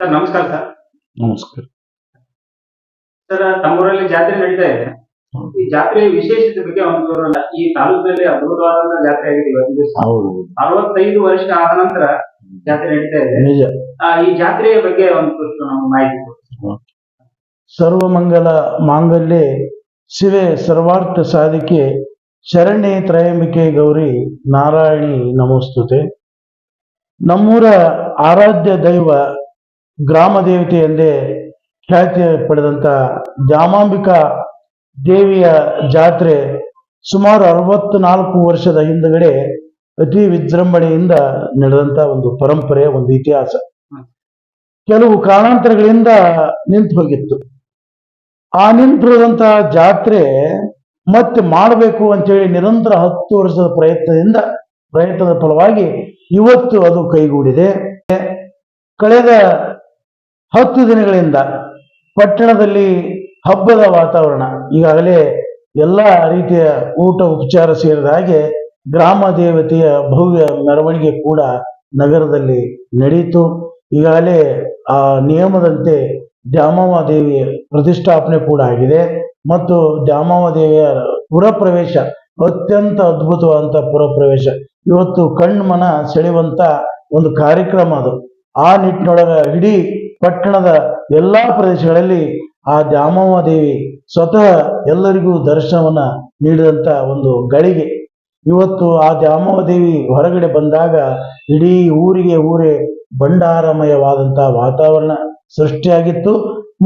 Sir ನಮಸ್ಕಾರ sir. ನಮಸ್ಕಾರ. Sir ತಮ್ಮೂರಲ್ಲಿ ಜಾತ್ರೆ ನಡೀತಾ ಇದೆ. ಈ ಜಾತ್ರೆ ವಿಶೇಷತೆ ಬಗ್ಗೆ ಒಂದು ಈ ತಾಲೂಕಿನಲ್ಲಿ ಅದ್ಭುತವಾದಂತ ಜಾತ್ರೆ ಆಗಿದೆ ಇವತ್ತು ಹೌದು. ಅರವತ್ತೈದು ವರ್ಷ ಆದ ನಂತರ ಜಾತ್ರೆ ನಡೀತಾ ಇದೆ. ನಿಜ. ಆ, ಈ ಜಾತ್ರೆಯ ಬಗ್ಗೆ ಒಂದಷ್ಟು ನಮ್ಗೆ ಮಾಹಿತಿ ಕೊಡಿ. ಸರ್ವಮಂಗಲ ಮಾಂಗಲ್ಯ ಶಿವೆ ಸರ್ವಾರ್ಥ ಸಾಧಿಕೆ ಶರಣ್ಯ ತ್ರಯಂಬಿಕೆ ಗೌರಿ ನಾರಾಯಣಿ ನಮೋಸ್ತುತೆ. ನಮ್ಮೂರ ಆರಾಧ್ಯ ದೈವ ಗ್ರಾಮ ದೇವತೆ ಎಂದೇ ಖ್ಯಾತಿ ಪಡೆದಂತ ದ್ಯಾಮಾಂಬಿಕಾ ದೇವಿಯ ಜಾತ್ರೆ ಸುಮಾರು ಅರವತ್ತು ನಾಲ್ಕು ವರ್ಷದ ಹಿಂದಗಡೆ ಅತಿ ವಿಜೃಂಭಣೆಯಿಂದ ನಡೆದಂತ ಒಂದು ಪರಂಪರೆ, ಒಂದು ಇತಿಹಾಸ. ಕೆಲವು ಕಾರಣಾಂತರಗಳಿಂದ ನಿಂತು ಹೋಗಿತ್ತು. ಆ ನಿಂತಿರುವಂತ ಜಾತ್ರೆ ಮತ್ತೆ ಮಾಡಬೇಕು ಅಂತೇಳಿ ನಿರಂತರ ಹತ್ತು ವರ್ಷದ ಪ್ರಯತ್ನದಿಂದ, ಪ್ರಯತ್ನದ ಫಲವಾಗಿ ಇವತ್ತು ಅದು ಕೈಗೂಡಿದೆ. ಕಳೆದ ಹತ್ತು ದಿನಗಳಿಂದ ಪಟ್ಟಣದಲ್ಲಿ ಹಬ್ಬದ ವಾತಾವರಣ ಈಗಾಗಲೇ ಎಲ್ಲ ರೀತಿಯ ಊಟ ಉಪಚಾರ ಸೇರಿದ ಹಾಗೆ ಗ್ರಾಮ ದೇವತೆಯ ಭವ್ಯ ಮೆರವಣಿಗೆ ಕೂಡ ನಗರದಲ್ಲಿ ನಡೆಯಿತು ಈಗಾಗಲೇ ಆ ನಿಯಮದಂತೆ ದ್ಯಾಮವ್ವ ದೇವಿಯ ಪ್ರತಿಷ್ಠಾಪನೆ ಕೂಡ ಆಗಿದೆ. ಮತ್ತು ದ್ಯಾಮವ್ವ ದೇವಿಯ ಪುರಪ್ರವೇಶ, ಅತ್ಯಂತ ಅದ್ಭುತವಾದಂಥ ಪುರಪ್ರವೇಶ. ಇವತ್ತು ಕಣ್ಮನ ಸೆಳೆಯುವಂತ ಒಂದು ಕಾರ್ಯಕ್ರಮ ಅದು. ಆ ನಿಟ್ಟಿನೊಳಗ ಇಡೀ ಪಟ್ಟಣದ ಎಲ್ಲಾ ಪ್ರದೇಶಗಳಲ್ಲಿ ಆ ದ್ಯಾಮವ್ವ ದೇವಿ ಸ್ವತಃ ಎಲ್ಲರಿಗೂ ದರ್ಶನವನ್ನ ನೀಡಿದಂತ ಒಂದು ಗಳಿಗೆ. ಇವತ್ತು ಆ ದ್ಯಾಮವ್ವ ದೇವಿ ಹೊರಗಡೆ ಬಂದಾಗ ಇಡೀ ಊರಿಗೆ ಊರೇ ಭಂಡಾರಮಯವಾದಂತ ವಾತಾವರಣ ಸೃಷ್ಟಿಯಾಗಿತ್ತು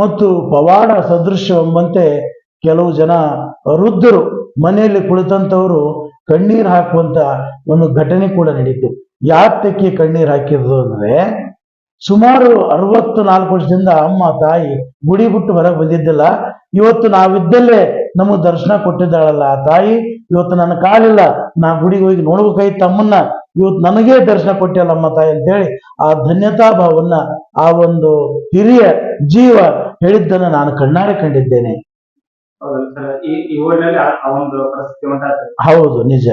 ಮತ್ತು ಪವಾಡ ಸದೃಶವೆಂಬಂತೆ ಕೆಲವು ಜನ ವೃದ್ಧರು ಮನೆಯಲ್ಲಿ ಕುಳಿತಂತವರು ಕಣ್ಣೀರು ಹಾಕುವಂತ ಒಂದು ಘಟನೆ ಕೂಡ ನಡೀತು. ಯಾತಕ್ಕೆ ಕಣ್ಣೀರು ಹಾಕಿರೋದು ಅಂದ್ರೆ ಸುಮಾರು ಅರವತ್ತು ನಾಲ್ಕು ವರ್ಷದಿಂದ ಅಮ್ಮ ತಾಯಿ ಗುಡಿ ಬಿಟ್ಟು ಹೊರಗೆ ಬಂದಿದ್ದಿಲ್ಲ. ಇವತ್ತು ನಾವಿದ್ದಲ್ಲೇ ನಮಗೆ ದರ್ಶನ ಕೊಟ್ಟಿದ್ದಾಳಲ್ಲ ಆ ತಾಯಿ. ಇವತ್ತು ನನ್ನ ಕಾಲಿಲ್ಲ. ನಾ ಗುಡಿಗೆ ಹೋಗಿ ನೋಡ್ಬೇಕಾಯ್ತು ತಮ್ಮನ್ನ. ಇವತ್ತು ನನಗೇ ದರ್ಶನ ಕೊಟ್ಟಿಲ್ಲ ಅಮ್ಮ ತಾಯಿ ಅಂತೇಳಿ ಆ ಧನ್ಯತಾ ಭಾವವನ್ನ ಆ ಒಂದು ಹಿರಿಯ ಜೀವ ಹೇಳಿದ್ದನ್ನು ನಾನು ಕಣ್ಣಾರೆ ಕಂಡಿದ್ದೇನೆ. ಹೌದು ನಿಜ.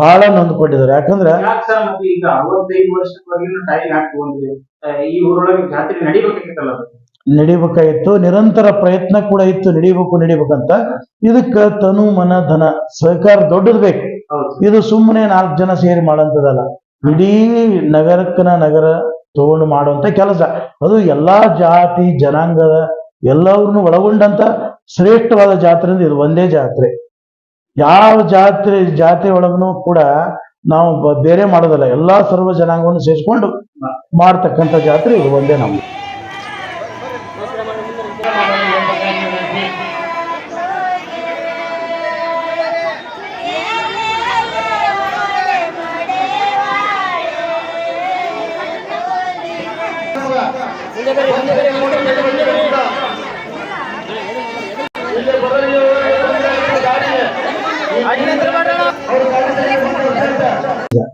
ಬಹಳ ನೊಂದ್ಕೊಂಡಿದ್ದಾರೆ. ಯಾಕಂದ್ರೆ ನಡಿಬೇಕಾಗಿತ್ತು ನಿರಂತರ ಪ್ರಯತ್ನ ಕೂಡ ಇತ್ತು. ನಡಿಬೇಕು ನಡಿಬೇಕಂತ. ಇದಕ್ಕ ತನು ಮನ ಧನ. ಸಹಕಾರ ದೊಡ್ಡದ್ ಬೇಕು. ಇದು ಸುಮ್ಮನೆ ನಾಲ್ಕು ಜನ ಸೇರಿ ಮಾಡಂತದಲ್ಲ ಇಡೀ ನಗರಕ್ಕನ ನಗರ ತಗೊಂಡು ಮಾಡುವಂತ ಕೆಲಸ. ಅದು ಎಲ್ಲಾ ಜಾತಿ ಜನಾಂಗದ ಎಲ್ಲವ್ರನ್ನು ಒಳಗೊಂಡಂತ ಶ್ರೇಷ್ಠವಾದ ಜಾತ್ರೆ ಅಂದ್ರೆ ಇದು ಒಂದೇ ಜಾತ್ರೆ. ಯಾವ ಜಾತ್ರೆ ಜಾತ್ರೆ ಒಳಗೂ ಕೂಡ ನಾವು ಬೇರೆ ಮಾಡೋದಲ್ಲ. ಎಲ್ಲಾ ಸರ್ವ ಜನಾಂಗವನ್ನು ಸೇರಿಸ್ಕೊಂಡು ಮಾಡ್ತಕ್ಕಂಥ ಜಾತ್ರೆ ಇದು ಒಂದೇ ನಮ್ದು.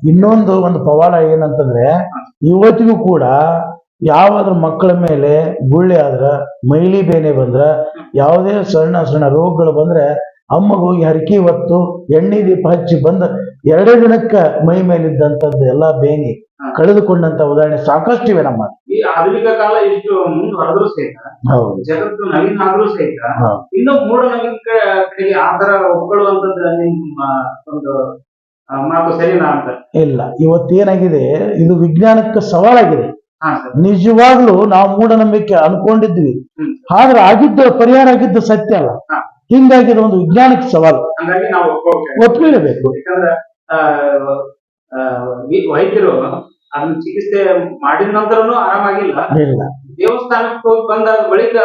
ಇನ್ನೊಂದು ಒಂದು ಪವಾಡ ಏನಂತಂದ್ರೆ, ಇವತ್ತಿಗೂ ಕೂಡ ಯಾವಾದ್ರೂ ಮಕ್ಕಳ ಮೇಲೆ ಗುಳ್ಳೆ ಆದ್ರ, ಮೈಲಿ ಬೇನೆ ಬಂದ್ರ, ಯಾವುದೇ ಸಣ್ಣ ಸಣ್ಣ ರೋಗಗಳು ಬಂದ್ರೆ ಅಮ್ಮಗೋಗಿ ಹರಕಿ ಹೊತ್ತು ಎಣ್ಣೆ ದೀಪ ಹಚ್ಚಿ ಬಂದ ಎರಡೇ ದಿನಕ್ಕ ಮೈ ಮೇಲಿದ್ದಂಥದ್ದು ಎಲ್ಲಾ ಬೇನೆ. ಕಳೆದುಕೊಂಡಂತ ಉದಾಹರಣೆ ಸಾಕಷ್ಟಿವೆ ನಮ್ಮ ಈ ಆಧುನಿಕ ಕಾಲ ಇಷ್ಟು ಮುಂದೆ ಹೊರದ್ರು ಸಹಿತ ಹೌದು. ಜಗತ್ತು ನವೀನ ಆದ್ರೂ ಸಹಿತ. ಇನ್ನು ಮೂಢನಂಬಿಕೆ ಕಡೆಗೆ ಆ ತರ ಒಪ್ಕೊಳ್ಳುವಂತದ್ದು ನಿಮ್ಮ ಒಂದು ಮಾತು ಸರಿನಾ ಅಂತ. ಇಲ್ಲ ಇವತ್ತೇನಾಗಿದೆ ಇದು ವಿಜ್ಞಾನಕ್ಕೆ ಸವಾಲಾಗಿದೆ. ನಿಜವಾಗ್ಲೂ ನಾವು ಮೂಢನಂಬಿಕೆ ಅನ್ಕೊಂಡಿದ್ವಿ. ಆದ್ರೆ ಆಗಿದ್ದ ಪರಿಹಾರ ಆಗಿದ್ದ ಸತ್ಯ ಅಲ್ಲ. ಹಿಂದಾಗಿರೋ ಒಂದು ವಿಜ್ಞಾನಕ್ಕೆ ಸವಾಲು. ಒಪ್ಪಿರಬೇಕು. ವೈದ್ಯರು ಅದನ್ನ ಚಿಕಿತ್ಸೆ ಮಾಡಿದ ನಂತರನು ಆರಾಮಾಗಿಲ್ಲ. ಇಲ್ಲ. ದೇವಸ್ಥಾನಕ್ಕೆ ಹೋಗಿ ಬಂದ ಬಳಿಕ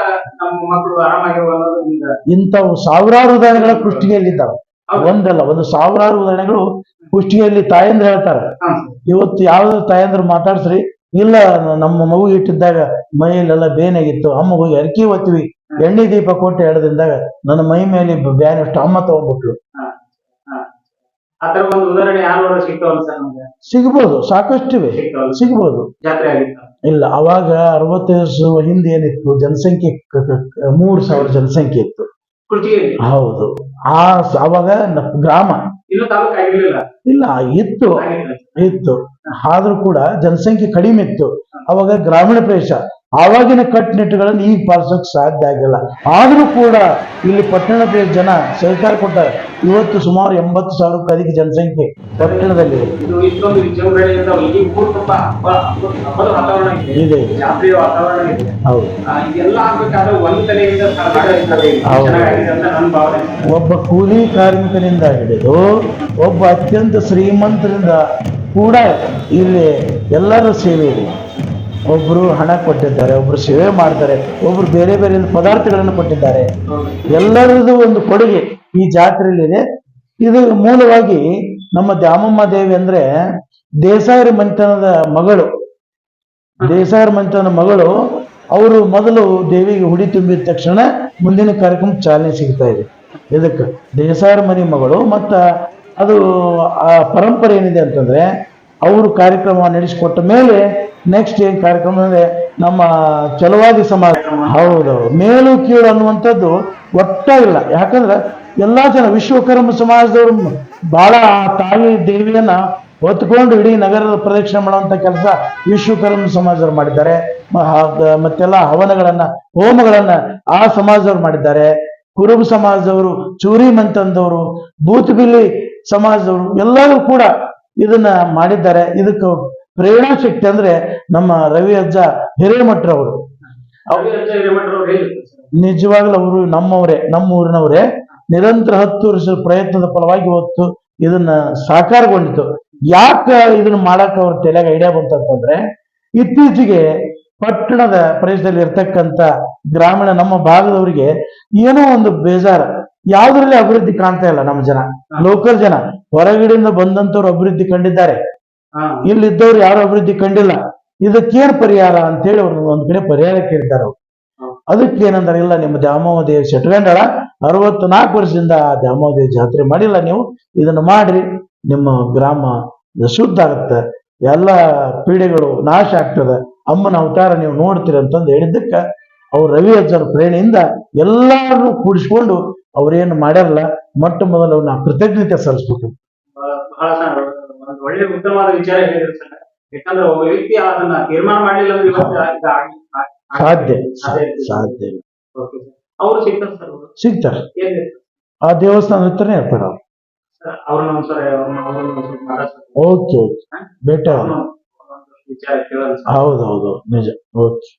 ನಮ್ಮ ಮಕ್ಕಳು ಆರಾಮಾಗಿರುವ ಇಂಥವು ಸಾವಿರಾರು ಉದಾಹರಣೆಗಳ ಪುಷ್ಟಿಗೆಯಲ್ಲಿದ್ದಾವೆ. ಹೌದು. ಒಂದಲ್ಲ ಒಂದು ಸಾವಿರಾರು ಉದಾಹರಣೆಗಳು ಪುಷ್ಟಿಗೆಯಲ್ಲಿ ತಾಯಂದ್ರ ಹೇಳ್ತಾರೆ. ಇವತ್ತು ಯಾವ್ದು ತಾಯಂದ್ರ ಮಾತಾಡ್ಸ್ರಿ? ಇಲ್ಲ ನಮ್ಮ ಮಗು ಇಟ್ಟಿದ್ದಾಗ ಮೈಯಲ್ಲೆಲ್ಲ ಬೇನಾಗಿತ್ತು ಅಮ್ಮ ಹೋಗಿ ಅರ್ಕಿ ಒತ್ತಿವಿ ಎಣ್ಣೆ ದೀಪ ಕೊಟ್ಟು ಎಡದಿಂದಾಗ ನನ್ನ ಮೈ ಮೇಲೆ ಬ್ಯಾನ್ ಅಷ್ಟು ಅಮ್ಮ ತಗೊಂಡ್ಬಿಟ್ಲು ತರ ಒಂದು ಉದಾಹರಣೆ ಯಾರು ಸಿಗ್ತಾವಲ್ಲ ಸರ್ ನಮ್ಗೆ? ಸಿಗ್ಬೋದು ಸಾಕಷ್ಟಿವೆ ಸಿಗ್ಬೋದು. ಜಾತ್ರೆ ಆಗಿತ್ತು? ಇಲ್ಲ ಅವಾಗ ಅರವತ್ತೈದು ವರ್ಷ ಹಿಂದೆ ಏನಿತ್ತು ಜನಸಂಖ್ಯೆ ಮೂರ್ ಸಾವಿರ ಜನಸಂಖ್ಯೆ ಇತ್ತು. ಹೌದು. ಆ ಅವಾಗ ಗ್ರಾಮ. ಇಲ್ಲ ಇತ್ತು. ಇತ್ತು. ಆದ್ರೂ ಕೂಡ ಜನಸಂಖ್ಯೆ ಕಡಿಮೆ ಇತ್ತು. ಅವಾಗ ಗ್ರಾಮೀಣ ಪ್ರದೇಶ. ಆವಾಗಿನ ಕಟ್ಟುನಿಟ್ಟುಗಳನ್ನು ಈಗ ಪಾಲಿಸೋಕೆ ಸಾಧ್ಯ ಆಗಿಲ್ಲ. ಆದರೂ ಕೂಡ ಇಲ್ಲಿ ಪಟ್ಟಣ ಜನ ಸಹಕಾರ ಕೊಟ್ಟಾರೆ ಇವತ್ತು ಸುಮಾರು ಎಂಬತ್ತು ಸಾವಿರಕ್ಕೂ ಅಧಿಕ ಜನಸಂಖ್ಯೆ ಪಟ್ಟಣದಲ್ಲಿ ಇದೆ. ಹೌದು. ಒಬ್ಬ ಕೂಲಿ ಕಾರ್ಮಿಕರಿಂದ ಹಿಡಿದು ಒಬ್ಬ ಅತ್ಯಂತ ಶ್ರೀಮಂತರಿಂದ ಕೂಡ ಇಲ್ಲಿ ಎಲ್ಲರ ಸೇವೆ ಇದೆ. ಒಬ್ರು ಹಣ ಕೊಟ್ಟಿದ್ದಾರೆ, ಒಬ್ರು ಸೇವೆ ಮಾಡ್ತಾರೆ, ಒಬ್ರು ಬೇರೆ ಬೇರೆ ಪದಾರ್ಥಗಳನ್ನು ಕೊಟ್ಟಿದ್ದಾರೆ. ಎಲ್ಲರದ್ದು ಒಂದು ಕೊಡುಗೆ ಈ ಜಾತ್ರೆಯಲ್ಲಿದೆ. ಇದು ಮೂಲವಾಗಿ ನಮ್ಮ ದ್ಯಾಮಮ್ಮ ದೇವಿ ಅಂದ್ರೆ ದೇಸಾಯರ ಮಂಚನದ ಮಗಳು. ದೇಸಾಯರ ಮಂಚನ ಮಗಳು, ಅವರು ಮೊದಲು ದೇವಿಗೆ ಹುಡಿ ತುಂಬಿದ ತಕ್ಷಣ ಮುಂದಿನ ಕಾರ್ಯಕ್ರಮ ಚಾಲನೆ ಸಿಗ್ತಾ ಇದೆ. ಇದಕ್ಕೆ ದೇಸಾಯರ ಮನೆ ಮಗಳು, ಮತ್ತ ಅದು ಆ ಪರಂಪರೆ ಏನಿದೆ ಅಂತಂದ್ರೆ ಅವರು ಕಾರ್ಯಕ್ರಮ ನಡೆಸಿಕೊಟ್ಟ ಮೇಲೆ ನೆಕ್ಸ್ಟ್ ಏನ್ ಕಾರ್ಯಕ್ರಮ ಅಂದ್ರೆ ನಮ್ಮ ಚಲವಾದಿ ಸಮಾಜ. ಹೌದು ಮೇಲು ಕೀಳು ಅನ್ನುವಂಥದ್ದು ಒಟ್ಟ ಇಲ್ಲ. ಯಾಕಂದ್ರೆ ಎಲ್ಲಾ ಜನ ವಿಶ್ವಕರ್ಮ ಸಮಾಜದವರು ಬಹಳ ಆ ತಾಯಿ ದೇವಿಯನ್ನ ಹೊತ್ಕೊಂಡು ಇಡೀ ನಗರದ ಪ್ರದಕ್ಷಿಣೆ ಮಾಡುವಂತ ಕೆಲಸ ವಿಶ್ವಕರ್ಮ ಸಮಾಜದವರು ಮಾಡಿದ್ದಾರೆ. ಮತ್ತೆಲ್ಲ ಹವನಗಳನ್ನ ಹೋಮಗಳನ್ನ ಆ ಸಮಾಜದವರು ಮಾಡಿದ್ದಾರೆ. ಕುರುಬ ಸಮಾಜದವರು ಚೂರಿ ಮಂತಂದವರು ಬೂತ್ಬಿಲ್ಲಿ ಸಮಾಜದವರು ಎಲ್ಲರೂ ಕೂಡ ಇದನ್ನ ಮಾಡಿದ್ದಾರೆ. ಇದಕ್ಕೆ ಪ್ರೇರಣಾ ಶಕ್ತಿ ಅಂದ್ರೆ ನಮ್ಮ ರವಿ ಅಜ್ಜ ಹಿರೇಮಠರವರು ನಿಜವಾಗ್ಲೂ ಅವರು ನಮ್ಮವರೇ ನಮ್ಮ ಊರಿನವರೇ ನಿರಂತರ ಹತ್ತು ವರ್ಷದ ಪ್ರಯತ್ನದ ಫಲವಾಗಿ ಹೊತ್ತು ಇದನ್ನ ಸಾಕಾರಗೊಂಡಿತು ಯಾಕೆ ಇದನ್ನ ಮಾಡಕ್ ಅವ್ರ ತಲೆಗೆ ಐಡಿಯಾ ಬಂತಂತಂದ್ರೆ ಇತ್ತೀಚೆಗೆ ಪಟ್ಟಣದ ಪ್ರದೇಶದಲ್ಲಿ ಇರ್ತಕ್ಕಂಥ ಗ್ರಾಮೀಣ ನಮ್ಮ ಭಾಗದವರಿಗೆ ಏನೋ ಒಂದು ಬೇಜಾರ. ಯಾವ್ದ್ರಲ್ಲಿ ಅಭಿವೃದ್ಧಿ ಕಾಣ್ತಾ ಇಲ್ಲ ನಮ್ಮ ಜನ ಲೋಕಲ್ ಜನ. ಹೊರಗಡೆಯಿಂದ ಬಂದಂತವ್ರು ಅಭಿವೃದ್ಧಿ ಕಂಡಿದ್ದಾರೆ. ಇಲ್ಲಿದ್ದವ್ರು ಯಾರು ಅಭಿವೃದ್ಧಿ ಕಂಡಿಲ್ಲ. ಇದಕ್ಕೇನ್ ಪರಿಹಾರ ಅಂತೇಳಿ ಅವ್ರು ಒಂದ್ ಕಡೆ ಪರಿಹಾರ ಕೇಳಿದ್ದಾರೆ ಅವ್ರು. ಅದಕ್ಕೆ ಏನಂದ್ರೆ ಇಲ್ಲ ನಿಮ್ಮ ದ್ಯಾಮೋದೇವಿ ದೇವಿ ಅರವತ್ತು ಅರವತ್ನಾಲ್ಕು ವರ್ಷದಿಂದ ಆ ದ್ಯಾಮವ್ವ ಜಾತ್ರೆ ಮಾಡಿಲ್ಲ ನೀವು. ಇದನ್ನ ಮಾಡ್ರಿ. ನಿಮ್ಮ ಗ್ರಾಮ ಶುದ್ಧ ಆಗುತ್ತೆ. ಎಲ್ಲ ಪೀಡೆಗಳು ನಾಶ ಆಗ್ತದೆ. ಅಮ್ಮನ ಅವತಾರ ನೀವು ನೋಡ್ತೀರಿ ಅಂತಂದು ಹೇಳಿದ್ದಕ್ಕ ಅವ್ರು ರವಿ ಅಜ್ಜರ ಪ್ರೇರಣೆಯಿಂದ ಎಲ್ಲರನ್ನು ಕೂಡಿಸ್ಕೊಂಡು ಅವ್ರೇನು ಮಾಡ್ಯಾರಲ್ಲ ಮೊಟ್ಟ ಮೊದಲು ಅವ್ರನ್ನ ಕೃತಜ್ಞತೆ ಸಲ್ಲಿಸ್ಬೇಕು. ಬಹಳ ಬಹಳ ಒಂದು ಒಳ್ಳೆ ಉತ್ತಮವಾದ ವಿಚಾರ ಹೇಳಿದ್ರು ಸರ್ ಯಾಕಂದ್ರೆ ಒಬ್ಬ ವ್ಯಕ್ತಿ ಅದನ್ನ ತೀರ್ಮಾನ ಮಾಡಿಲ್ಲ ಅಂದ್ರೆ ಇವತ್ತು ಇದು ಆಗಿ- ಆಗಿ- ಸಾಧ್ಯ. ಸಾಧ್ಯ. ಅವ್ರು ಸಿಗ್ತಾರೆ ಸರ್ ಸಿಗ್ತಾರೆ. ಆ ದೇವಸ್ಥಾನ ಹತ್ರನೇ ಇರ್ತಾರೆ ಅವ್ರು. ಅವ್ರನ್ನ ಒಂದ್ಸರಿ ಓಕೆ ಓಕೆ. ಬೇಟ ಸರ್. ಹೌದೌದು ನಿಜ. ಓಕೆ.